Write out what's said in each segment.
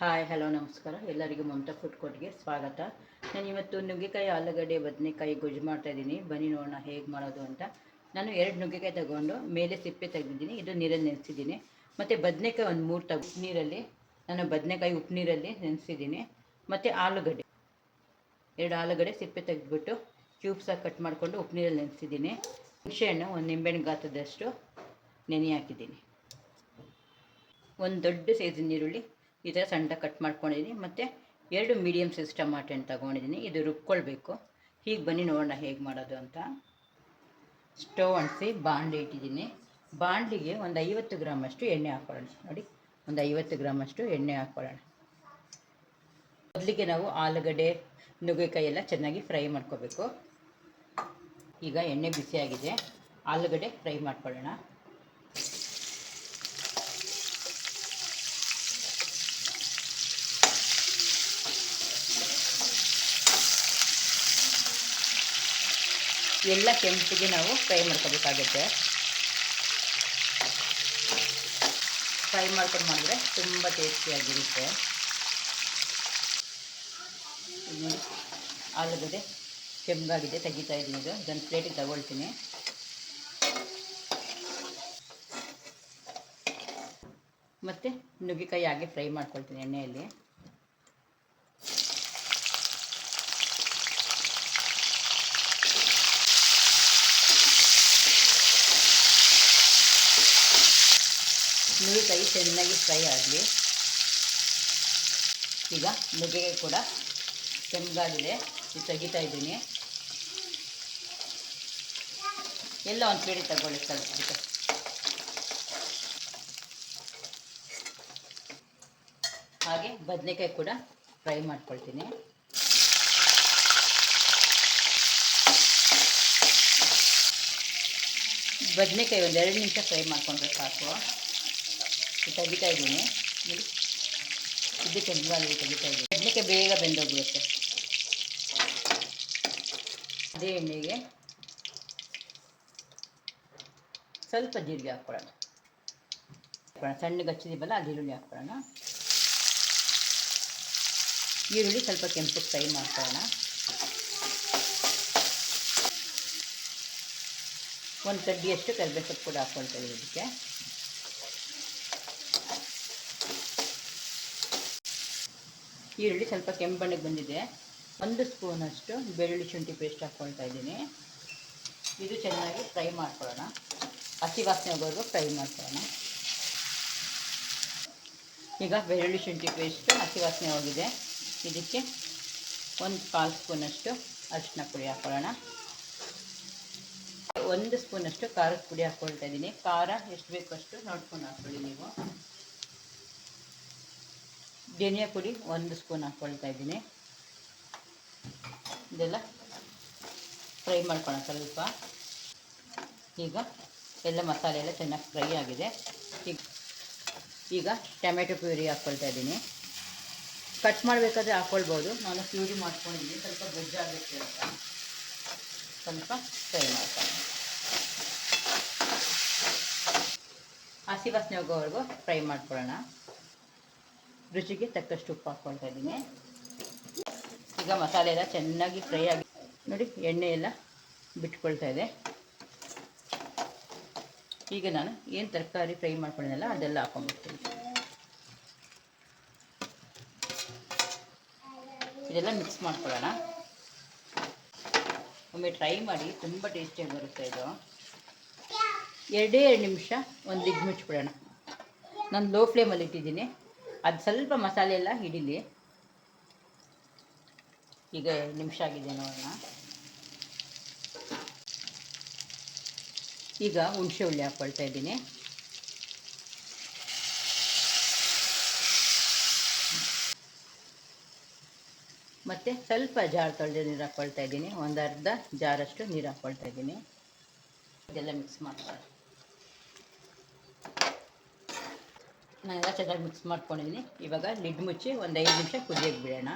Hi, hello, ನಮಸ್ಕಾರ. ಎಲ್ಲರಿಗೂ Mamata food ಕೋರ್ಟ್ಗೆ ಸ್ವಾಗತ. ನಾನು ಇವತ್ತು ನುಗ್ಗೆಕಾಯಿ, ಆಲೂಗಡ್ಡೆ, ಬದನೆಕಾಯಿ ಗೊಜ್ಜು ಮಾಡ್ತಾ ಇದ್ದೀನಿ. ಬನ್ನಿ ನೋಡೋಣ ಹೇಗೆ ಮಾಡೋದು ಅಂತ. ನಾನು ಎರಡು ನುಗ್ಗೆಕಾಯಿ ತಗೊಂಡು ಮೇಲೆ ಸಿಪ್ಪೆ ತೆಗೆದಿದ್ದೀನಿ. ಇದು ನೀರಲ್ಲಿ ನೆನೆಸಿದ್ದೀನಿ. ಮತ್ತು ಬದನೆಕಾಯಿ ಒಂದು ಮೂರು ತಗ ನೀರಲ್ಲಿ, ನಾನು ಬದನೆಕಾಯಿ ಉಪ್ಪು ನೀರಲ್ಲಿ ನೆನೆಸಿದ್ದೀನಿ. ಮತ್ತು ಆಲೂಗಡ್ಡೆ. ಎರಡು ಆಲೂಗಡ್ಡೆ ಸಿಪ್ಪೆ ತೆಗೆದ್ಬಿಟ್ಟು ಕ್ಯೂಬ್ಸಾಗಿ ಕಟ್ ಮಾಡಿಕೊಂಡು ಉಪ್ಪು ನೀರಲ್ಲಿ ನೆನೆಸಿದ್ದೀನಿ. ಹುಣಸೆಹಣ್ಣು, ಒಂದು ನಿಂಬೆಹಣ್ಣು ಗಾತ್ರದಷ್ಟು ನೆನೆ ಹಾಕಿದ್ದೀನಿ. ಒಂದು ದೊಡ್ಡ ಸೈಜಿನ ಈರುಳ್ಳಿ ಈ ಥರ ಸಣ್ಣ ಕಟ್ ಮಾಡ್ಕೊಂಡಿದ್ದೀನಿ. ಮತ್ತು ಎರಡು ಮೀಡಿಯಮ್ ಸೈಜ್ ಟಮಾಟೆ ಹಣ್ಣು ತೊಗೊಂಡಿದ್ದೀನಿ. ಇದು ರುಬ್ಕೊಳ್ಬೇಕು. ಹೀಗೆ ಬನ್ನಿ ನೋಡೋಣ ಹೇಗೆ ಮಾಡೋದು ಅಂತ. ಸ್ಟವ್ ಅಂಟಿಸಿ ಬಾಂಡ್ಲಿ ಇಟ್ಟಿದ್ದೀನಿ. ಬಾಣಲಿಗೆ ಒಂದು ಐವತ್ತು ಗ್ರಾಮಷ್ಟು ಎಣ್ಣೆ ಹಾಕ್ಕೊಳ್ಳೋಣ ನೋಡಿ, ಒಂದು ಐವತ್ತು ಗ್ರಾಮಷ್ಟು ಎಣ್ಣೆ ಹಾಕ್ಕೊಳ್ಳೋಣ ಮೊದಲಿಗೆ ನಾವು ಆಲೂಗಡ್ಡೆ, ನುಗ್ಗೆಕಾಯಿ ಎಲ್ಲ ಚೆನ್ನಾಗಿ ಫ್ರೈ ಮಾಡ್ಕೋಬೇಕು. ಈಗ ಎಣ್ಣೆ ಬಿಸಿಯಾಗಿದೆ. ಆಲೂಗಡ್ಡೆ ಫ್ರೈ ಮಾಡ್ಕೊಳ್ಳೋಣ. ಎಲ್ಲ ಕೆಂಪಿಗೆ ನಾವು ಫ್ರೈ ಮಾಡ್ಕೋಬೇಕಾಗುತ್ತೆ. ಫ್ರೈ ಮಾಡ್ಕೊಂಡು ಮಾಡಿದ್ರೆ ತುಂಬ ಟೇಸ್ಟಿಯಾಗಿರುತ್ತೆ ಆಲೂಗಡ್ಡೆ ಕೆಂಪಾಗಿದೆ, ತೆಗಿತಾ ಇದ್ದೀನಿ ಇದು ಇದನ್ನು ಪ್ಲೇಟಿಗೆ ತಗೊಳ್ತೀನಿ. ಮತ್ತು ನುಗ್ಗಿಕಾಯಿ ಹಾಗೆ ಫ್ರೈ ಮಾಡ್ಕೊಳ್ತೀನಿ ಎಣ್ಣೆಯಲ್ಲಿ. ನುಗ್ಗೆಕಾಯಿ ಚೆನ್ನಾಗಿ ಫ್ರೈ ಆಗಲಿ. ಈಗ ನುಗ್ಗೆ ಕೂಡ ಕೆಮ್ಮಾಗಿದೆ ಇದು ತೆಗಿತಾ ಇದ್ದೀನಿ. ಎಲ್ಲ ಒಂದು ಪೇಡಿ ತಗೊಳ್ಳಿ ಸ್ವಲ್ಪ ಹಾಗೆ ಬದನೆಕಾಯಿ ಕೂಡ ಫ್ರೈ ಮಾಡ್ಕೊಳ್ತೀನಿ. ಬದನೆಕಾಯಿ ಒಂದು ಎರಡು ನಿಮಿಷ ಫ್ರೈ ಮಾಡ್ಕೊಂಡ್ರೆ ಸಾಕು. ತೆಗಿತಾ ಇದ್ದೀನಿ. ಇದು ಕೆಂಪಾಗಿ ತೆಗಿತಾ ಇದ್ದೀನಿ ಅದಕ್ಕೆ ಬೇಗ ಬೆಂದೋಗ್ಬಿಡುತ್ತೆ. ಅದೇ ಎಣ್ಣೆಗೆ ಸ್ವಲ್ಪ ಜೀರಿಗೆ ಹಾಕ್ಕೊಳ್ಳೋಣ. ಹಾಕ್ಕೊಳ್ಳೋಣ. ಸಣ್ಣಗೆ ಅದು ಈರುಳ್ಳಿ ಹಾಕ್ಕೊಳ್ಳೋಣ. ಈರುಳ್ಳಿ ಸ್ವಲ್ಪ ಕೆಂಪು ಫ್ರೈ ಮಾಡ್ಕೊಳ್ಳೋಣ. ಒಂದು ಕಡ್ಡಿಯಷ್ಟು ಕರಿಬೇಸೊಪ್ಪು ಕೂಡ ಹಾಕ್ಕೊಳ್ತಾ ಇದಕ್ಕೆ. ಈರುಳ್ಳಿ ಸ್ವಲ್ಪ ಕೆಂಪಣ್ಣಗೆ ಬಂದಿದೆ. ಒಂದು ಸ್ಪೂನಷ್ಟು ಬೆಳ್ಳುಳ್ಳಿ ಶುಂಠಿ ಪೇಸ್ಟ್ ಹಾಕ್ಕೊಳ್ತಾ ಇದ್ದೀನಿ. ಇದು ಚೆನ್ನಾಗಿ ಫ್ರೈ ಮಾಡ್ಕೊಳ್ಳೋಣ. ಹಸಿ ವಾಸನೆ ಫ್ರೈ ಮಾಡ್ಕೊಳ್ಳೋಣ. ಈಗ ಬೆಳ್ಳುಳ್ಳಿ ಶುಂಠಿ ಪೇಸ್ಟು ಹಸಿ ವಾಸನೆ ಹೋಗಿದೆ. ಇದಕ್ಕೆ ಒಂದು ಕಾಲು ಸ್ಪೂನಷ್ಟು ಅರಿಶಿನ ಪುಡಿ ಹಾಕ್ಕೊಳ್ಳೋಣ ಒಂದು ಸ್ಪೂನಷ್ಟು ಖಾರದ ಪುಡಿ ಹಾಕ್ಕೊಳ್ತಾ ಇದ್ದೀನಿ. ಖಾರ ಎಷ್ಟು ಬೇಕು ಅಷ್ಟು ನೋಡ್ಕೊಂಡು ಹಾಕ್ಕೊಳ್ಳಿ ನೀವು. ಧನಿಯಾ ಪುಡಿ ಒಂದು ಸ್ಪೂನ್ ಹಾಕ್ಕೊಳ್ತಾ ಇದ್ದೀನಿ. ಇದೆಲ್ಲ ಫ್ರೈ ಮಾಡ್ಕೊಳ್ಳೋಣ ಸ್ವಲ್ಪ. ಈಗ ಎಲ್ಲ ಮಸಾಲೆ ಎಲ್ಲ ಚೆನ್ನಾಗಿ ಫ್ರೈ ಆಗಿದೆ. ಈಗ ಈಗ ಟೊಮೆಟೊ ಪ್ಯೂರಿ ಹಾಕ್ಕೊಳ್ತಾ ಇದ್ದೀನಿ. ಕಟ್ ಮಾಡಬೇಕಾದ್ರೆ ಹಾಕ್ಕೊಳ್ಬೋದು. ನಾನು ಪ್ಯೂರಿ ಮಾಡ್ಕೊಂಡಿದ್ದೀನಿ. ಸ್ವಲ್ಪ ಗೊಜ್ಜಾಗಬೇಕು ಅಂತ. ಸ್ವಲ್ಪ ಫ್ರೈ ಮಾಡ್ಕೊಳ್ಳಿ ಹಸಿ ವಾಸನೆ ಹೋಗೋವರೆಗೂ ಫ್ರೈ ಮಾಡ್ಕೊಳ್ಳೋಣ. ರುಚಿಗೆ ತಕ್ಕಷ್ಟು ಉಪ್ಪು ಹಾಕ್ಕೊಳ್ತಾ ಇದ್ದೀನಿ. ಈಗ ಮಸಾಲೆ ಎಲ್ಲ ಚೆನ್ನಾಗಿ ಫ್ರೈ ಆಗಿ ನೋಡಿ, ಎಣ್ಣೆ ಎಲ್ಲ ಬಿಟ್ಕೊಳ್ತಾ ಇದೆ. ಈಗ ನಾನು ಏನು ತರಕಾರಿ ಫ್ರೈ ಮಾಡ್ಕೊಂಡಿದ್ದೆಲ್ಲ ಅದೆಲ್ಲ ಹಾಕೊಂಡ್ಬಿಡ್ತೀನಿ. ಇದೆಲ್ಲ ಮಿಕ್ಸ್ ಮಾಡ್ಕೊಳ್ಳೋಣ. ಒಮ್ಮೆ ಟ್ರೈ ಮಾಡಿ ತುಂಬ ಟೇಸ್ಟಿಯಾಗಿ ಬರುತ್ತೆ ಇದು. ಎರಡೇ ಎರಡು ನಿಮಿಷ ಒಂದು ಲಿಡ್ ಮುಚ್ಚಿಬಿಡೋಣ. ನಾನು ಲೋ ಫ್ಲೇಮಲ್ಲಿ ಇಟ್ಟಿದ್ದೀನಿ. ಅದು ಸ್ವಲ್ಪ ಮಸಾಲೆ ಎಲ್ಲ ಹಿಡೀಲಿ. ಈಗ ನಿಮಿಷ ಆಗಿದೆ ನೋಡೋಣ. ಈಗ ಹುಣಸೆ ಹುಳಿ ಹಾಕ್ಕೊಳ್ತಾ ಇದ್ದೀನಿ. ಮತ್ತು ಸ್ವಲ್ಪ ಜಾರ್ ತೊಳೆದ ನೀರು ಹಾಕ್ಕೊಳ್ತಾ ಇದ್ದೀನಿ. ಒಂದು ಅರ್ಧ ಜಾರಷ್ಟು ನೀರು ಹಾಕ್ಕೊಳ್ತಾ ಇದ್ದೀನಿ. ಇದೆಲ್ಲ ಮಿಕ್ಸ್ ಮಾಡ್ಕೊಳ್ಳಿ. ನಾನೆಲ್ಲ ಚೆನ್ನಾಗಿ ಮಿಕ್ಸ್ ಮಾಡ್ಕೊಂಡಿದ್ದೀನಿ ಇವಾಗ ಲಿಡ್ ಮುಚ್ಚಿ ಒಂದು ಐದು ನಿಮಿಷ ಕುದಿಯೋಕ್ಕೆ ಬಿಡೋಣ.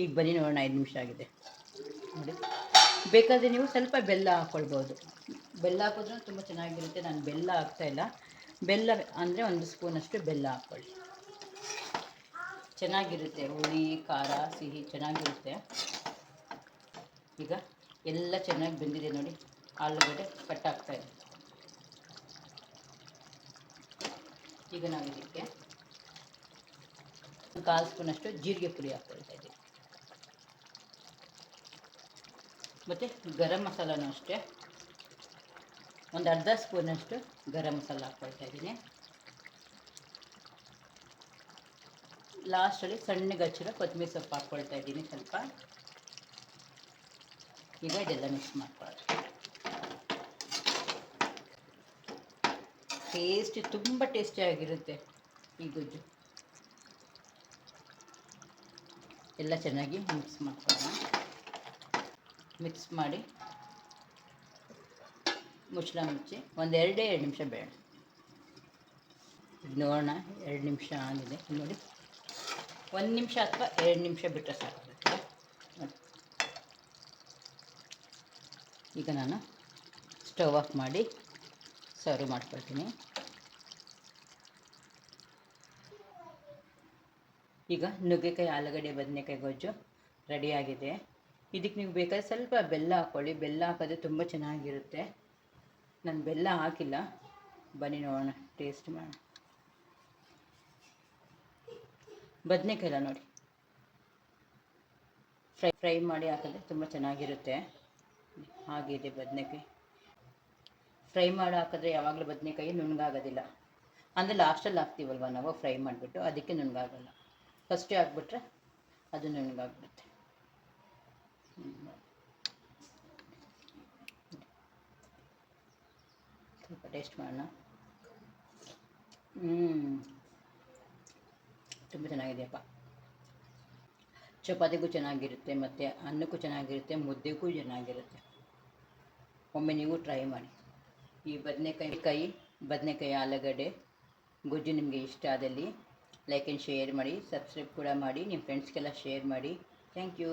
ಈಗ ಬನ್ನಿ ನೋಡೋಣ ಐದು ನಿಮಿಷ ಆಗಿದೆ. ನೋಡಿ. ಬೇಕಾದರೆ ನೀವು ಸ್ವಲ್ಪ ಬೆಲ್ಲ ಹಾಕ್ಕೊಳ್ಬೋದು ಬೆಲ್ಲ ಹಾಕಿದ್ರೂ ತುಂಬ ಚೆನ್ನಾಗಿರುತ್ತೆ. ನಾನು ಬೆಲ್ಲ ಹಾಕ್ತಾಯಿಲ್ಲ ಬೆಲ್ಲ ಅಂದರೆ ಒಂದು ಸ್ಪೂನಷ್ಟು ಬೆಲ್ಲ ಹಾಕ್ಕೊಳ್ಳಿ ಚೆನ್ನಾಗಿರುತ್ತೆ. ಹುಳಿ, ಖಾರ, ಸಿಹಿ ಚೆನ್ನಾಗಿರುತ್ತೆ. ಈಗ ಎಲ್ಲ ಚೆನ್ನಾಗಿ ಬೆಂದಿದೆ ನೋಡಿ. ಆಲೂಗಡ್ಡೆ ಕಟ್ ಆಗ್ತಾ ಈಗ ನಾವು ಇದಕ್ಕೆ ಕಾಲು ಸ್ಪೂನಷ್ಟು ಜೀರಿಗೆ ಪುಡಿ ಹಾಕ್ಕೊಳ್ತಾ ಇದ್ದೀವಿ. ಮತ್ತು ಗರಂ ಮಸಾಲನೂ ಅಷ್ಟೇ. ಒಂದು ಅರ್ಧ ಸ್ಪೂನಷ್ಟು ಗರಂ ಮಸಾಲ ಹಾಕ್ಕೊಳ್ತಾ ಇದ್ದೀನಿ. ಲಾಸ್ಟಲ್ಲಿ ಸಣ್ಣಗೆ ಹಚ್ಚಿರೋ ಕೊತ್ತಂಬರಿ ಸೊಪ್ಪು ಹಾಕ್ಕೊಳ್ತಾ ಇದ್ದೀನಿ ಸ್ವಲ್ಪ. ಈಗ ಇದೆಲ್ಲ ಮಿಕ್ಸ್ ಮಾಡ್ಕೊಳ್ಳೋದು ಟೇಸ್ಟ್ ತುಂಬ ಟೇಸ್ಟಿಯಾಗಿರುತ್ತೆ ಈ ಗೊಜ್ಜು. ಎಲ್ಲ ಚೆನ್ನಾಗಿ ಮಿಕ್ಸ್ ಮಾಡ್ಕೊಳ್ಳೋಣ. ಮಿಕ್ಸ್ ಮಾಡಿ ಮುಚ್ಚಳ ಮುಚ್ಚಿ ಒಂದು ಎರಡೇ ಎರಡು ನಿಮಿಷ ಬೇಡ. ನೋಡೋಣ, ಎರಡು ನಿಮಿಷ ಆಗಿದೆ. ನೋಡಿ. ಒಂದು ನಿಮಿಷ ಅಥವಾ ಎರಡು ನಿಮಿಷ ಬಿಟ್ಟರೆ ನೋಡಿ. ಈಗ ನಾನು ಸ್ಟವ್ ಆಫ್ ಮಾಡಿ ಸರ್ವ್ ಮಾಡ್ಕೊಳ್ತೀನಿ. ಈಗ ನುಗ್ಗೆಕಾಯಿ, ಆಲೂಗಡ್ಡೆ, ಬದನೆಕಾಯಿ, ಗೊಜ್ಜು ರೆಡಿಯಾಗಿದೆ ಇದಕ್ಕೆ ನೀವು ಬೇಕಾದ್ರೆ ಸ್ವಲ್ಪ ಬೆಲ್ಲ ಹಾಕ್ಕೊಳ್ಳಿ. ಬೆಲ್ಲ ಹಾಕಿದ್ರೆ ತುಂಬ ಚೆನ್ನಾಗಿರುತ್ತೆ. ನಾನು ಬೆಲ್ಲ ಹಾಕಿಲ್ಲ. ಬನ್ನಿ ನೋಡೋಣ. ಟೇಸ್ಟ್ ಮಾಡೋಣ. ಬದನೆಕಾಯಿಲ್ಲ ನೋಡಿ. ಫ್ರೈ ಫ್ರೈ ಮಾಡಿ ಹಾಕಿದ್ರೆ ತುಂಬ ಚೆನ್ನಾಗಿರುತ್ತೆ. ಹಾಗಿದೆ ಬದನೆಕಾಯಿ. ಫ್ರೈ ಮಾಡಿ ಹಾಕಿದ್ರೆ ಯಾವಾಗಲೂ ಬದನೆಕಾಯಿ ನುಣ್ಣಗಾಗೋದಿಲ್ಲ. ಅಂದರೆ ಲಾಸ್ಟಲ್ಲಿ ಹಾಕ್ತೀವಲ್ವ ನಾವು ಫ್ರೈ ಮಾಡಿಬಿಟ್ಟು, ಅದಕ್ಕೆ ನುಣ್ಣಗಾಗಲ್ಲ. ಫಸ್ಟೇ ಹಾಕ್ಬಿಟ್ರೆ ಅದು ನುಣ್ಣಗಾಗ್ಬಿಡುತ್ತೆ. ಸ್ವಲ್ಪ ಟೇಸ್ಟ್ ಮಾಡೋಣ. ಹ್ಞೂ ತುಂಬ ಚೆನ್ನಾಗಿದೆಯಪ್ಪ. ಚಪಾತಿಗೂ ಚೆನ್ನಾಗಿರುತ್ತೆ, ಮತ್ತು ಅನ್ನಕ್ಕೂ ಚೆನ್ನಾಗಿರುತ್ತೆ, ಮುದ್ದೆಗೂ ಚೆನ್ನಾಗಿರುತ್ತೆ. ಒಮ್ಮೆ ನೀವು ಟ್ರೈ ಮಾಡಿ. ಈ ಬದನೆಕಾಯಿ ಕಾಯಿ ಬದನೆಕಾಯಿ ಆಲೂಗಡ್ಡೆ. ಗೊಜ್ಜು ನಿಮಗೆ ಇಷ್ಟ ಆದಲ್ಲಿ ಲೈಕ್ ಆ್ಯಂಡ್ ಶೇರ್ ಮಾಡಿ ಸಬ್ಸ್ಕ್ರೈಬ್ ಕೂಡ ಮಾಡಿ ನಿಮ್ಮ ಫ್ರೆಂಡ್ಸ್ಗೆಲ್ಲ ಶೇರ್ ಮಾಡಿ. Thank you